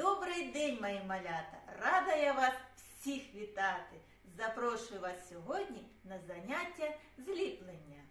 Добрий день, мої малята! Рада я вас всіх вітати! Запрошую вас сьогодні на заняття зліплення.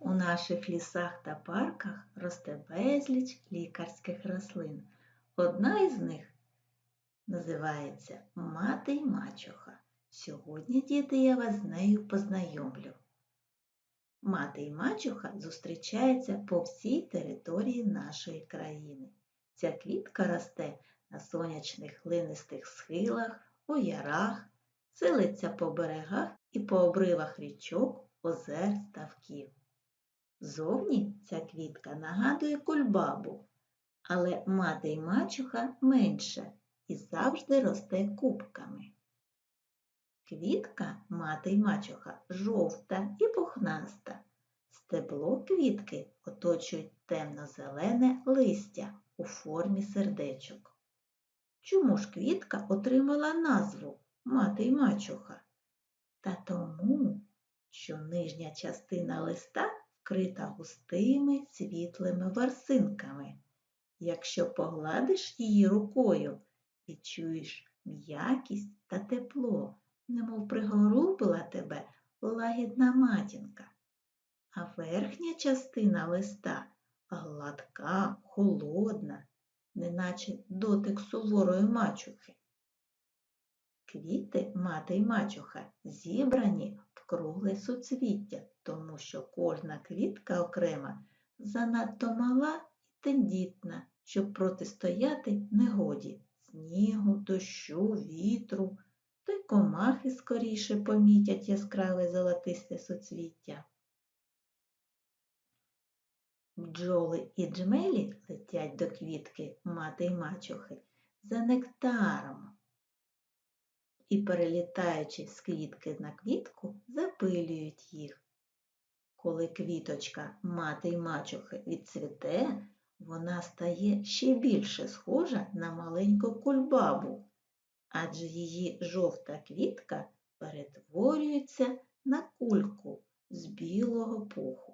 У наших лісах та парках росте безліч лікарських рослин. Одна із них називається мати й мачуха. Сьогодні, діти, я вас з нею познайомлю. Мати й мачуха зустрічаються по всій території нашої країни. Ця квітка росте на сонячних глинистих схилах, у ярах, селиться по берегах і по обривах річок, озер, ставків. Зовні ця квітка нагадує кульбабу, але мати й мачуха менше і завжди росте кубками. Квітка мати й мачуха жовта і пухнаста. Стебло квітки оточують темно-зелене листя у формі сердечок. Чому ж квітка отримала назву мати й мачуха? Та тому, що нижня частина листа вкрита густими світлими ворсинками. Якщо погладиш її рукою, відчуєш м'якість та тепло, немов пригорубила тебе лагідна матінка. А верхня частина листа гладка, холодна, неначе дотик суворої мачухи. Квіти мати й мачуха зібрані в кругле суцвіття, тому що кожна квітка окрема занадто мала і тендітна, щоб протистояти негоді снігу, дощу, вітру, та й комахи скоріше помітять яскраве золотисте суцвіття. Бджоли і джмелі летять до квітки мати й мачухи за нектаром і, перелітаючи з квітки на квітку, запилюють їх. Коли квіточка мати й мачухи відцвіте, вона стає ще більше схожа на маленьку кульбабу, адже її жовта квітка перетворюється на кульку з білого пуху.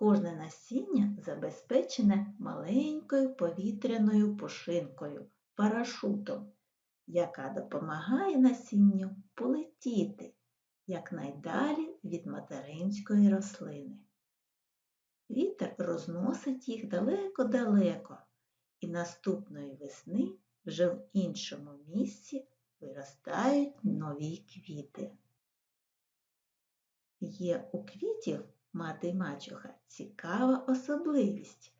Кожне насіння забезпечене маленькою повітряною пушинкою, парашутом, яка допомагає насінню полетіти якнайдалі від материнської рослини. Вітер розносить їх далеко-далеко, і наступної весни вже в іншому місці виростають нові квіти. Є у квітів мати й мачуха цікава особливість.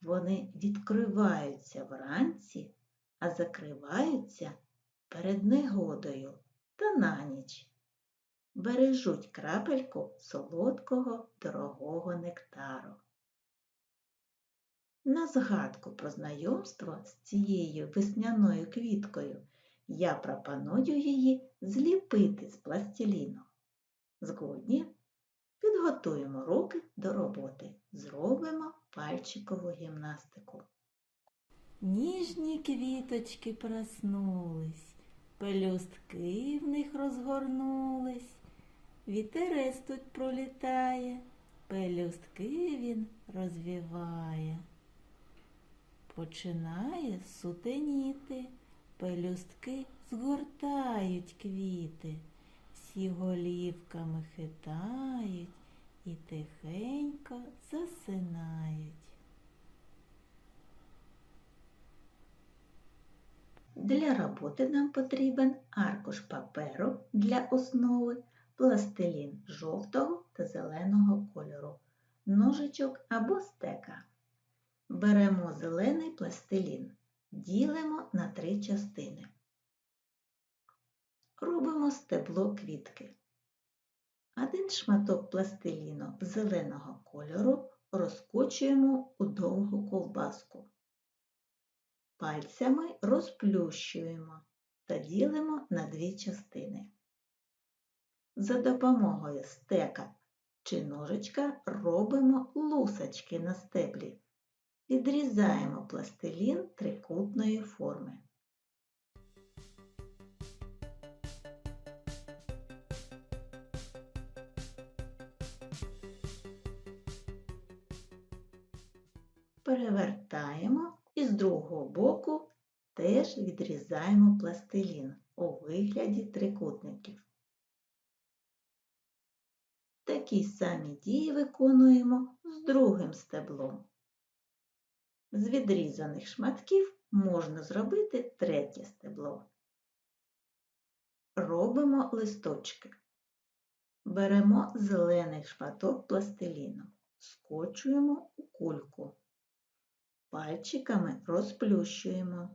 Вони відкриваються вранці, а закриваються перед негодою та на ніч. Бережуть крапельку солодкого дорогого нектару. На згадку про знайомство з цією весняною квіткою я пропоную її зліпити з пластиліну. Згодні підготуємо руки до роботи, зробимо пальчикову гімнастику. Ніжні квіточки проснулись, пелюстки в них розгорнулись, вітерець тут пролітає, пелюстки він розвіває. Починає сутеніти, пелюстки згортають квіти, всі голівками хитають і тихенько засинають. Для роботи нам потрібен аркуш паперу для основи, пластилін жовтого та зеленого кольору, ножичок або стека. Беремо зелений пластилін, ділимо на три частини. Робимо стебло квітки. Один шматок пластиліну зеленого кольору розкочуємо у довгу ковбаску. Пальцями розплющуємо та ділимо на дві частини. За допомогою стека чи ножичка робимо лусочки на стеблі. Відрізаємо пластилін трикутної форми. Перевертаємо і з другого боку теж відрізаємо пластилін у вигляді трикутників. Такі самі дії виконуємо з другим стеблом. З відрізаних шматків можна зробити третє стебло. Робимо листочки. Беремо зелений шматок пластиліну, скочуємо у кульку. Пальчиками розплющуємо.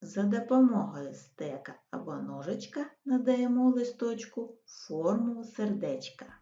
За допомогою стека або ножичка надаємо листочку форму сердечка.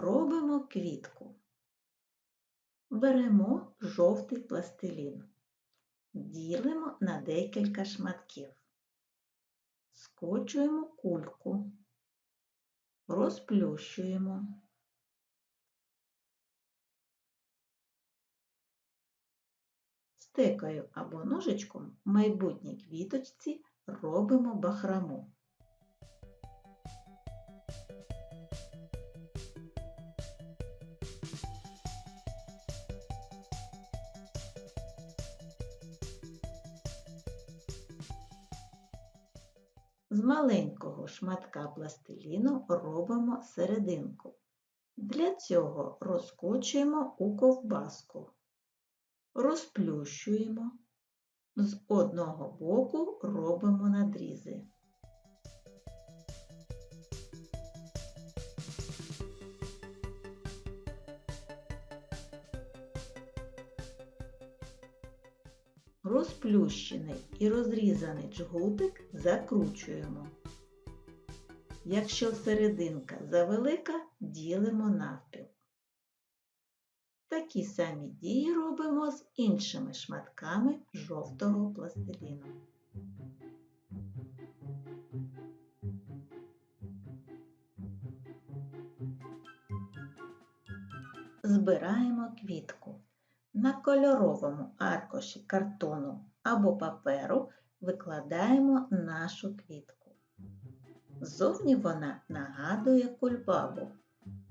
Робимо квітку. Беремо жовтий пластилін, ділимо на декілька шматків, скочуємо кульку, розплющуємо. Стекою або ножичком в майбутній квіточці робимо бахрому. З маленького шматка пластиліну робимо серединку. Для цього розкочуємо у ковбаску, розплющуємо, з одного боку робимо надрізи. Розплющений і розрізаний джгутик закручуємо. Якщо серединка завелика, ділимо навпіл. Такі самі дії робимо з іншими шматками жовтого пластиліну. Збираємо квітку. На кольоровому аркуші картону або паперу викладаємо нашу квітку. Зовні вона нагадує кульбабу,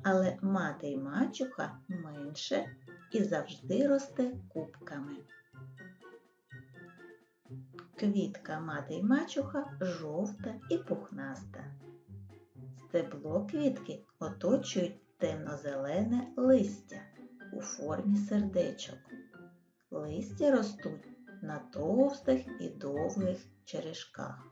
але мати й мачуха менше і завжди росте кубками. Квітка мати й мачуха жовта і пухнаста. Стебло квітки оточують темно-зелене листя у формі сердечок. Листя ростуть на товстих і довгих черешках.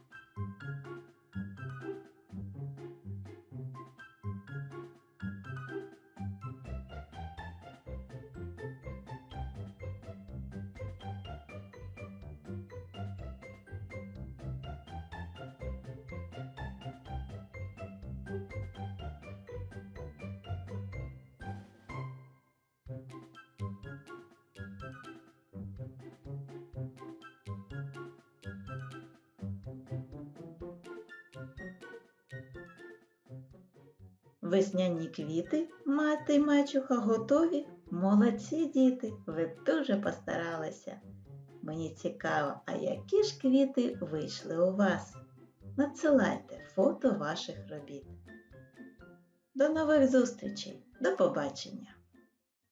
Весняні квіти, мати й мачуха готові. Молодці діти, ви дуже постаралися. Мені цікаво, а які ж квіти вийшли у вас? Надсилайте фото ваших робіт. До нових зустрічей, до побачення!